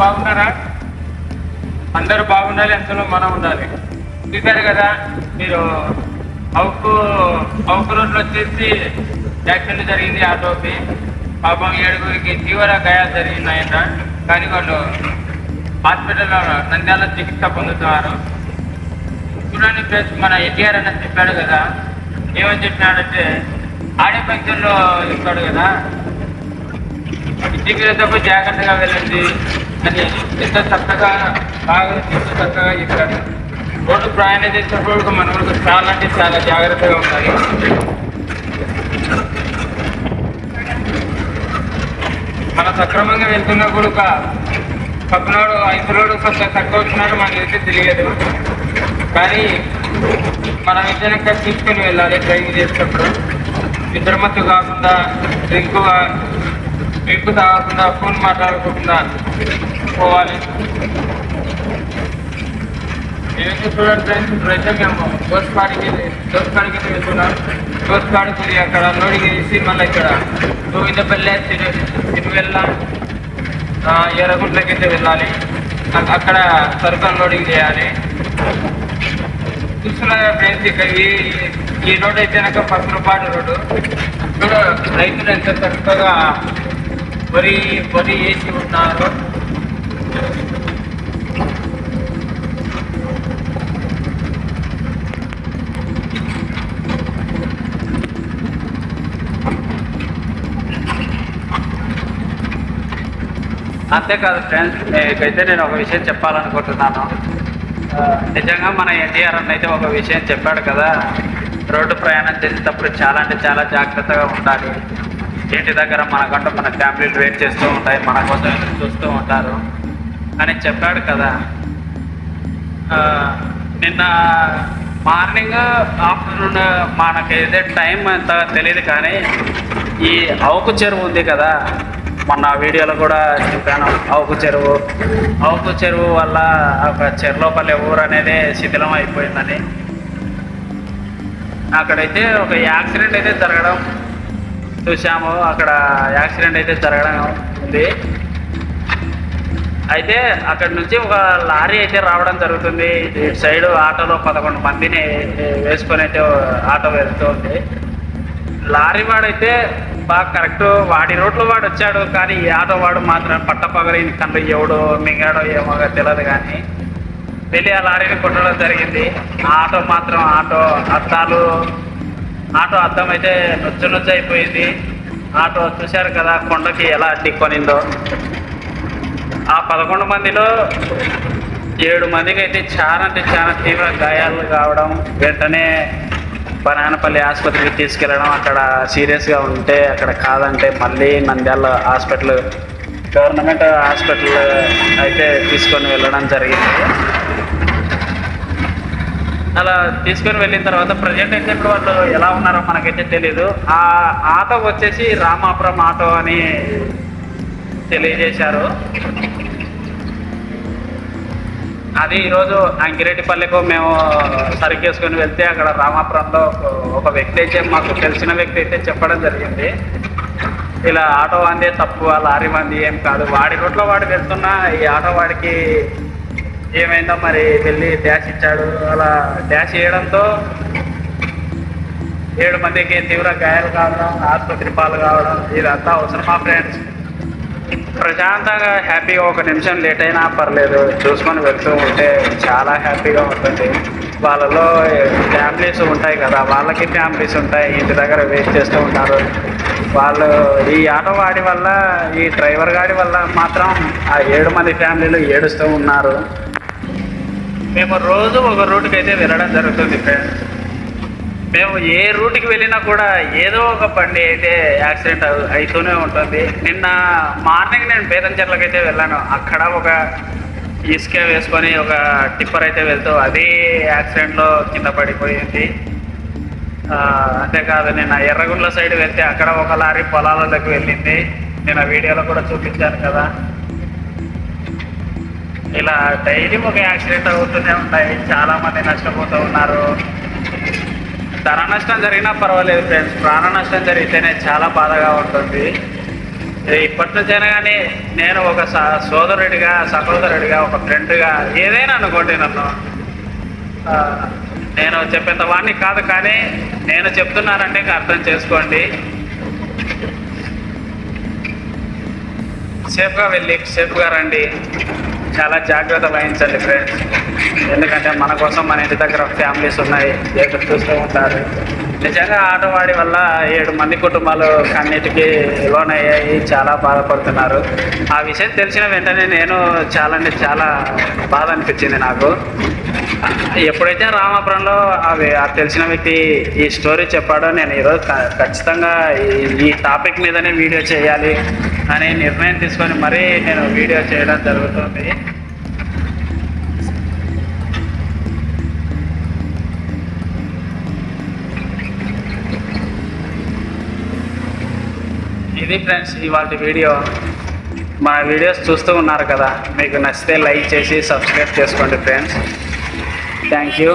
బాగున్నారా? అందరూ బాగుండాలి అందులో మనం ఉండాలి. చూశారు కదా మీరు అవుకు అవుకు రోడ్లో వచ్చేసి యాక్సిడెంట్ జరిగింది ఆటోకి పాపం ఏడుగురికి తీవ్ర గాయాలు జరిగినాయట. కానీ వాళ్ళు హాస్పిటల్లో నంద్యాల చికిత్స పొందుతున్నారు. చూడండి ఫ్రెండ్స్ మన ఎన్టీఆర్ అన్న చెప్పాడు కదా ఏమని చెప్పినాడంటే ఆడే ఫంక్షన్లో చెప్పాడు కదా ఇంటికి జాగ్రత్తగా వెళ్ళండి అని ఎంత చక్కగా బాగా ఎంత చక్కగా చెప్పారు రోడ్డు ప్రయాణం చేసేటప్పుడు మన చాలా అంటే చాలా జాగ్రత్తగా ఉండాలి. మన సక్రమంగా వెళ్తున్నా కూడా పక్కనోడు ఐదులోడు కొంత తక్కువ వచ్చినాడు మనకైతే తెలియదు. కానీ మనం ఇద్దరిక తీసుకొని వెళ్ళాలి డ్రైవింగ్ చేసేటప్పుడు. నిద్రమత్తు కాకుండా డ్రింక్ డ్రింక్ తాగకుండా ఫోన్ మాట్లాడకుండా పోవాలి ఏమైతే చూడండి ఫ్రెండ్స్ ఇప్పుడైతే మేము దోస్పాడికి కాడికి వెళ్తున్నాం. వెళ్తున్నాం దోస్పాడికి అక్కడ లోడింగ్ వేసి మళ్ళీ ఇక్కడ గోవిందపల్లె తిరు తిరువెల్ల ఆ, ఎర్రగుంట్లకి అయితే వెళ్ళాలి. అక్కడ సరుకులు లోడింగ్ చేయాలి. చూస్తున్నారు ఫ్రెండ్స్ ఇక్కడ ఈ ఈ రోడ్ అయితే నాకు పసులపాడు రోడ్డు. ఇక్కడ రైతులు ఎంత చక్కగా వరి వరి వేసి ఉన్నారు. అంతేకాదు ఫ్రెండ్స్ మీకైతే నేను ఒక విషయం చెప్పాలనుకుంటున్నాను. నిజంగా మన ఎన్టీఆర్ అన్న అయితే ఒక విషయం చెప్పాడు కదా రోడ్డు ప్రయాణం చేసేటప్పుడు చాలా అంటే చాలా జాగ్రత్తగా ఉండాలి. ఇంటి దగ్గర మనకంటూ మన ఫ్యామిలీలు వెయిట్ చేస్తూ ఉంటాయి మన కోసం చూస్తూ ఉంటారు. అని చెప్పాడు కదా. నిన్న మార్నింగ్ ఆఫ్టర్నూన్ మనకైతే టైం ఎంత తెలియదు కానీ ఈ అవుకు చెరువు ఉంది కదా. మొన్న వీడియోలో కూడా చెప్పాను అవుకు చెరువు. అవుకు చెరువు వల్ల ఒక చెరులోపల్లి ఊరు అనేది శిథిలం అయిపోయిందని. అక్కడైతే ఒక యాక్సిడెంట్ అయితే జరగడం చూసాము అక్కడ యాక్సిడెంట్ అయితే జరగడం ఉంది. అయితే అక్కడ నుంచి ఒక లారీ అయితే రావడం జరుగుతుంది. ఇటు సైడ్ ఆటోలో పదకొండు మందిని వేసుకొని అయితే ఆటో వెళ్తుంది లారీ వాడైతే బాగా కరెక్ట్ వాడి రోడ్లో వాడు వచ్చాడు కానీ ఈ ఆటో వాడు మాత్రం పట్టపగలి కళ్ళు ఎవడో మింగాడో ఏమో తెలియదు కానీ వెళ్ళి ఆ లారీని కొట్టడం జరిగింది. ఆ ఆటో మాత్రం ఆటో అద్దాలు ఆటో అద్దం అయితే నొచ్చు నొచ్చు అయిపోయింది. ఆటో చూశారు కదా కొండకి ఎలా అడ్డుకొనిందో ఆ పదకొండు మందిలో ఏడు మందికి అయితే చాలా అంటే చాలా తీవ్ర గాయాలు కావడం వెంటనే బనానపల్లి ఆసుపత్రికి తీసుకెళ్ళడం అక్కడ సీరియస్గా ఉంటే అక్కడ కాదంటే మళ్ళీ నంద్యాల హాస్పిటల్ గవర్నమెంట్ హాస్పిటల్ అయితే తీసుకొని వెళ్ళడం జరిగింది. అలా తీసుకొని వెళ్ళిన తర్వాత ప్రజెంట్ అయితే ఇప్పుడు వాళ్ళు ఎలా ఉన్నారో మనకైతే తెలియదు ఆ ఆటో వచ్చేసి రామాపురం ఆటో అని తెలియజేశారు. అది ఈరోజు అంకిరెడ్డిపల్లికు మేము సరికేసుకొని వెళ్తే అక్కడ రామాపురంలో ఒక- వ్యక్తి అయితే మాకు తెలిసిన వ్యక్తి అయితే చెప్పడం జరిగింది. ఇలా ఆటో అందే తప్పు ఆ లారీ మంది ఏం కాదు. వాడి రోడ్లో వాడు వెళ్తున్నా ఈ ఆటో వాడికి ఏమైందో మరి వెళ్ళి డ్యాష్ ఇచ్చాడు. అలా డ్యాష్ చేయడంతో ఏడు మందికి తీవ్ర గాయాలు కావడం ఆసుపత్రి పాలు కావడం ఇదంతా అవసరమా ఫ్రెండ్స్? ప్రశాంతంగా హ్యాపీగా ఒక నిమిషం లేట్ అయినా పర్లేదు. చూసుకొని వెళ్తూ ఉంటే చాలా హ్యాపీగా ఉంటుంది. వాళ్ళలో ఫ్యామిలీస్ ఉంటాయి కదా వాళ్ళకి ఫ్యామిలీస్ ఉంటాయి ఇంటి దగ్గర వెయిట్ చేస్తూ ఉంటారు. వాళ్ళు ఈ ఆటో వాడి వల్ల ఈ డ్రైవర్ గాడి వల్ల మాత్రం ఆ ఏడు మంది ఫ్యామిలీలు ఏడుస్తూ ఉన్నారు. మేము రోజు ఒక రూట్కి అయితే వెళ్ళడం జరుగుతుంది ఫ్రెండ్స్. మేము ఏ రూట్కి వెళ్ళినా కూడా ఏదో ఒక బండి అయితే యాక్సిడెంట్ అవుతూనే ఉంటుంది. నిన్న మార్నింగ్ నేను బేతంచెర్లకు అయితే వెళ్ళాను. అక్కడ ఒక ఇసుక వేసుకొని ఒక టిప్పర్ అయితే వెళ్తూ అది యాక్సిడెంట్లో కింద పడిపోయింది. అంతేకాదు నిన్న ఎర్రగుండ్ల సైడ్ వెళ్తే అక్కడ ఒక లారీ పొలాలలోకి వెళ్ళింది. నేను ఆ వీడియోలో కూడా చూపించాను కదా. ఇలా డైలీ ఒక యాక్సిడెంట్ అవుతూనే ఉంటాయి. చాలామంది నష్టపోతూ ఉన్నారు. ధన నష్టం జరిగినా పర్వాలేదు ఫ్రెండ్స్ ప్రాణ నష్టం జరిగితేనే చాలా బాధగా ఉంటుంది. ఇప్పటి నుంచైనా కానీ నేను ఒక స- సోదరుడిగా సహోదరుడిగా ఒక ఫ్రెండ్గా ఏదైనా అనుకోండి నన్ను. నేను చెప్పేంత వాడిని కాదు కానీ నేను చెప్తున్నానంటే ఇంకా అర్థం చేసుకోండి. సేఫ్గా వెళ్ళి సేఫ్గా రండి. చాలా జాగ్రత్త వహించండి ఫ్రెండ్స్ ఎందుకంటే మన కోసం మన ఇంటి దగ్గర ఫ్యామిలీస్ ఉన్నాయి. ఎదురు చూస్తూ ఉంటారు. నిజంగా ఆటవాడి వల్ల ఏడు మంది కుటుంబాలు కన్నిటికి లోనయ్యాయి చాలా బాధపడుతున్నారు. ఆ విషయం తెలిసిన వెంటనే నేను చాలా అంటే చాలా బాధ అనిపించింది నాకు. ఎప్పుడైతే రామాపురంలో అవి ఆ తెలిసిన వ్యక్తి ఈ స్టోరీ చెప్పాడో నేను ఈరోజు ఖచ్చితంగా ఈ- ఈ టాపిక్ మీదనే వీడియో చేయాలి అనే నిర్ణయం తీసుకొని మరీ నేను వీడియో చేయడం జరుగుతుంది. ఇది ఫ్రెండ్స్ ఇవాళ వీడియో. మా వీడియోస్ చూస్తూ ఉన్నారు కదా మీకు నచ్చితే లైక్ చేసి సబ్స్క్రైబ్ చేసుకోండి ఫ్రెండ్స్ థ్యాంక్ యూ